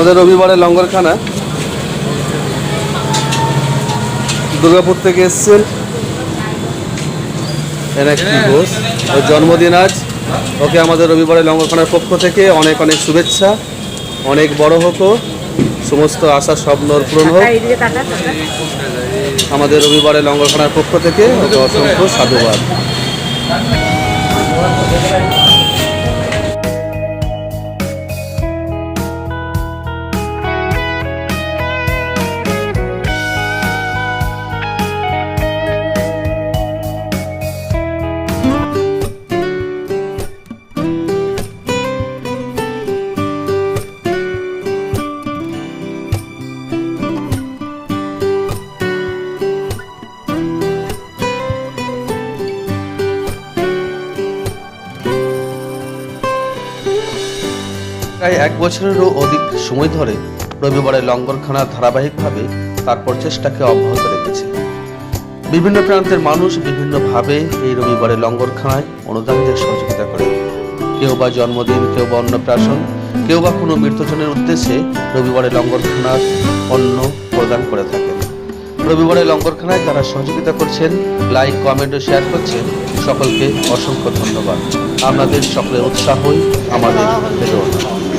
আমাদের রবিবারে লঙ্গরখানা। দুর্গাপুর থেকে এসছেন। এনাকি ঘোষ ওর জন্মদিন আজ। ওকে আমাদের রবিবারে লঙ্গরখানার পক্ষ থেকে অনেক অনেক শুভেচ্ছা। অনেক বড় হোক সমস্ত আশা স্বপ্ন ওর পূরণ হোক। আমাদের রবিবারে লঙ্গরখানার পক্ষ থেকে ওকে অসংখ্য সাধুবাদ। প্রায় এক বছরেরও অধিক সময় ধরে রবিবারে লঙ্গরখানা ধারাবাহিকভাবে তার প্রচেষ্টাকে অব্যাহত রেখেছে। বিভিন্ন প্রান্তের মানুষ বিভিন্নভাবে এই রবিবারে লঙ্গরখানায় অনুদান দিয়ে সহযোগিতা করে। কেউ বা জন্মদিন, কেউ বা অন্নপ্রাশন, কেউ বা কোনো মৃত্যুজনের উদ্দেশ্যে রবিবারে লঙ্গরখানার অন্ন প্রদান করে থাকেন। রবিবারে লঙ্গরখানায় তারা সহযোগিতা করছেন, লাইক, কমেন্ট ও শেয়ার করছেন সকলকে অসংখ্য ধন্যবাদ। আপনাদের সকলের উৎসাহই আমাদের প্রেরণা।